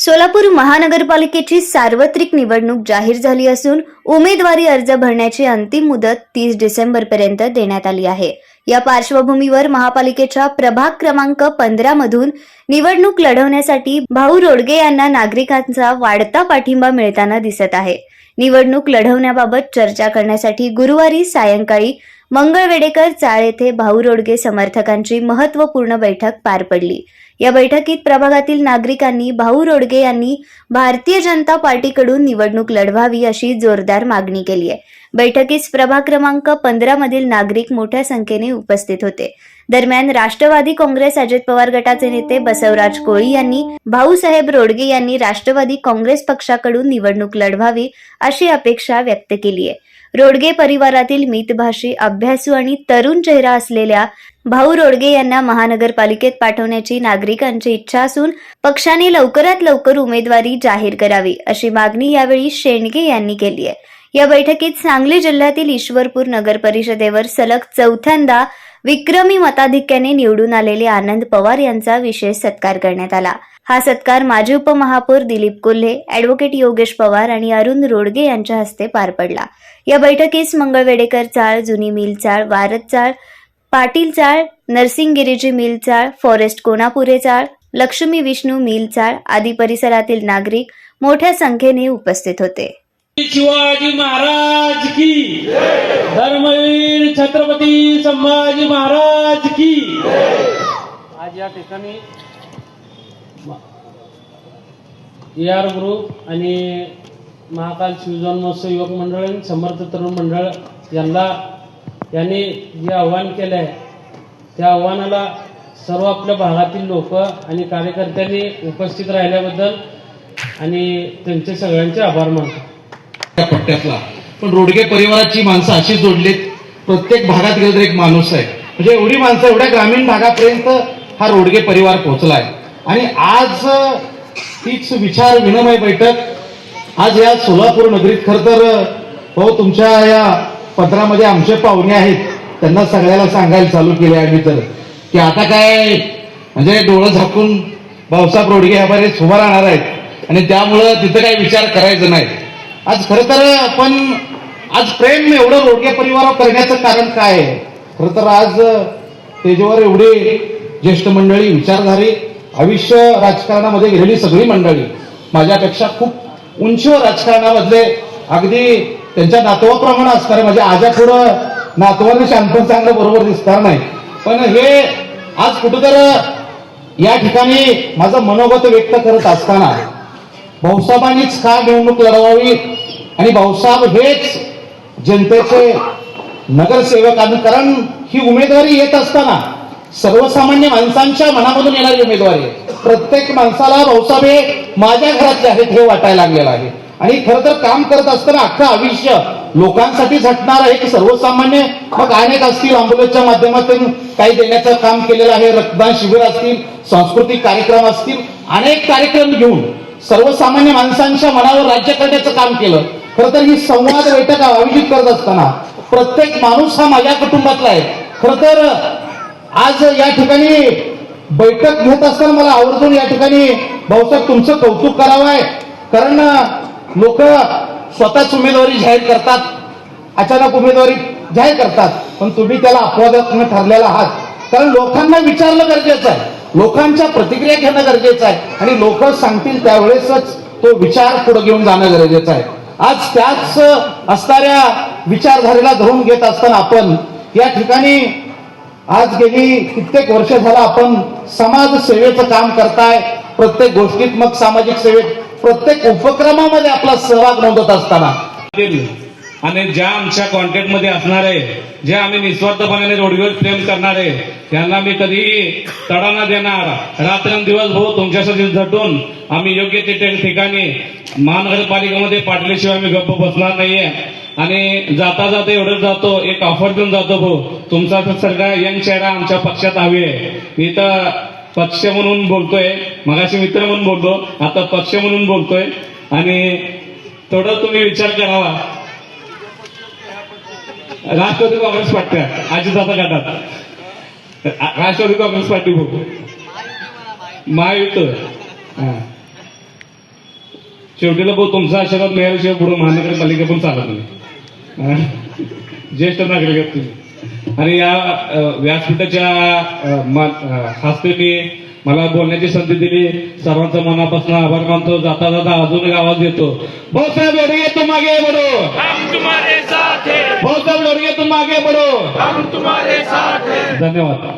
सोलापूर महानगरपालिकेची सार्वत्रिक निवडणूक जाहीर झाली असून उमेदवारी अर्ज भरण्याची अंतिम मुदत तीस डिसेंबर पर्यंत देण्यात आली आहे. या पार्श्वभूमीवर महापालिकेच्या प्रभाग क्रमांक पंधरा मधून निवडणूक लढवण्यासाठी भाऊ रोडगे यांना नागरिकांचा वाढता पाठिंबा मिळताना दिसत आहे. निवडणूक लढवण्याबाबत चर्चा करण्यासाठी गुरुवारी सायंकाळी मंगळवेडेकर चाळ येथे भाऊ रोडगे समर्थकांची महत्त्वपूर्ण बैठक पार पडली. या बैठकीत प्रभागातील नागरिकांनी भाऊ रोडगे यांनी भारतीय जनता पार्टीकडून निवडणूक लढवावी अशी जोरदार मागणी केली आहे. बैठकीस प्रभाग क्रमांक पंधरा मधील नागरिक मोठ्या संख्येने उपस्थित होते. दरम्यान राष्ट्रवादी काँग्रेस अजित पवार गटाचे नेते बसवराज कोळी यांनी भाऊसाहेब रोडगे यांनी राष्ट्रवादी काँग्रेस पक्षाकडून निवडणूक लढवावी अशी अपेक्षा व्यक्त केली आहे. रोडगे परिवारातील मितभाषी अभ्यासू आणि तरुण चेहरा असलेल्या भाऊ रोडगे यांना महानगरपालिकेत पाठवण्याची नागरिकांची इच्छा असून पक्षाने लवकरात लवकर उमेदवारी जाहीर करावी अशी मागणी यावेळी शेंडगे यांनी केली आहे. या बैठकीत सांगली जिल्ह्यातील ईश्वरपूर नगर परिषदेवर सलग चौथ्यांदा विक्रमी मताधिक्याने निवडून आलेले आनंद पवार यांचा विशेष सत्कार करण्यात आला. हा सत्कार माजी उपमहापौर दिलीप कोल्हे ऍडव्होकेट योगेश पवार आणि अरुण रोडगे यांच्या हस्ते पार पडला. या बैठकीस मंगळवेडेकर चाळ जुनी मिल चाळ वारद चाळ पाटील चाळ नरसिंगगिरीची मिल चाळ फॉरेस्ट कोणापुरे चाळ लक्ष्मी विष्णू मिल चाळ आदी परिसरातील नागरिक मोठ्या संख्येने उपस्थित होते. शिवाजी महाराज की धर्मवीर छत्रपती संभाजी महाराज की आज या ठिकाणी आर ग्रुप आणि महाकाल शिवजन्मोत्सव युवक मंडळ आणि समर्थ तरुण मंडळ यांना यांनी जे आव्हान केलं आहे त्या आव्हानाला सर्व आपल्या भागातील लोक आणि कार्यकर्त्यांनी उपस्थित राहिल्याबद्दल आणि त्यांचे सगळ्यांचे आभार मानतो. त्या पट्ट्यातला. पण रोडगे परिवाराची माणसं अशी जोडलीत प्रत्येक भागात गेलं तर एक माणूस आहे. म्हणजे एवढी माणसं एवढ्या ग्रामीण भागापर्यंत हा रोडगे परिवार पोहोचलाय. आणि आज तीच विचार विनिमय बैठक आज या सोलापूर नगरीत खर तर हो तुमच्या या पत्रामध्ये आमचे पाहुणे आहेत. त्यांना सगळ्याला सांगायला चालू केले आम्ही तर. की आता काय? म्हणजे डोळं झाकून भाऊसाहेब रोडगे ह्या बरेच उभा राहणार आहेत. आणि त्यामुळं तिथं काही विचार करायचं नाही. आज खरं तर आपण आज प्रेम एवढं रोडगे परिवारावर करण्याचं कारण काय? आहे खरं तर आज त्याच्यावर एवढे ज्येष्ठ मंडळी विचारधारी आयुष्य राजकारणामध्ये गेलेली सगळी मंडळी माझ्यापेक्षा खूप उंचीवर राजकारणामधले अगदी त्यांच्या नातवाप्रमाणे असणार म्हणजे आजा पुढं नातवाने शांतपण चांगलं बरोबर दिसणार नाही. पण हे आज कुठंतर या ठिकाणी माझं मनोगत व्यक्त करत असताना भाऊसाहेबांनीच का निवडणूक लढवावी आणि भाऊसाहेब हेच जनतेचे नगरसेवक आणि कारण ही उमेदवारी येत असताना सर्वसामान्य माणसांच्या मनामधून येणारी उमेदवारी आहे. प्रत्येक माणसाला भाऊसाहेब हे माझ्या घरातले आहेत हे वाटायला लागलेलं आहे. आणि खरं तर काम करत असताना अख्खं आयुष्य लोकांसाठी झटणार आहे की सर्वसामान्य? मग अनेक असतील आंबोलनच्या माध्यमातून काही देण्याचं काम केलेलं आहे रक्तदान शिबिर असतील सांस्कृतिक कार्यक्रम असतील अनेक कार्यक्रम घेऊन सर्वसामान्य माणसांच्या मनावर राज्य करण्याचं काम केलं. खरं तर ही संवाद बैठक आयोजित करत असताना प्रत्येक माणूस हा माझ्या कुटुंबातला आहे. खरं तर आज या ठिकाणी बैठक घेत असताना मला आवर्जून या ठिकाणी भाऊसाहेब तुमचं कौतुक करावं आहे. कारण लोक स्वतःच उमेदवारी जाहीर करतात अचानक उमेदवारी जाहीर करतात पण तुम्ही त्याला अपवादात्मक ठरलेला आहात. कारण लोकांना विचारणं गरजेचं आहे. लोकांच्या प्रतिक्रिया घेणं गरजेचं आहे. आणि लोक सांगतील त्यावेळेसच तो विचार पुढे घेऊन जाणं गरजेचं आहे. आज त्याच असणाऱ्या विचारधारेला धरून घेत असताना आपण या ठिकाणी आज गेली कित्येक वर्ष झालं आपण समाज सेवेचं काम करताय. प्रत्येक गोष्टीत मग सामाजिक सेवेत प्रत्येक उपक्रमामध्ये आपला सहभाग नोंदवत असताना. आणि ज्या आमच्या कॉन्टॅक्टमध्ये असणार आहे जे आम्ही निस्वार्थपणाने रोडवर प्रेम करणार आहे त्यांना मी कधीही तडा न देणार. रात्रंदिवस भाऊ तुमच्यासाठी झटून आम्ही योग्य ते ठिकाणी महानगरपालिकेमध्ये पाठल्याशिवाय आम्ही गप्प बसणार नाहीये. आणि जाता जाता एवढं जातो एक ऑफर देऊन जातो भाऊ. तुमचा सगळा यंग चेहरा आमच्या पक्षात हवी आहे. इथं पक्ष म्हणून बोलतोय. मगाशी मित्र म्हणून बोलतो आता पक्ष म्हणून बोलतोय. आणि थोडं तुम्ही विचार करावा. राष्ट्रवादी काँग्रेस पार्ट्या अजितदादा गटात. राष्ट्रवादी काँग्रेस पार्टी बघू. महायुक्त शेवटीला भाऊ तुमचा आशीर्वाद मिळाल्याशिवाय पुढे महानगरपालिका पण चालत नाही. ज्येष्ठ नागरिक आहेत तुम्ही. आणि या व्यासपीठाच्या हस्ते मला बोलण्याची संधी दिली. सर्वांचा मनापासून आभार मानतो. जाता जाता अजून एक आवाज देतो. भाऊसाहेब लोडगे तुम साथ हैं. भाऊसाहेब लोडगे तुम साथ हैं. धन्यवाद.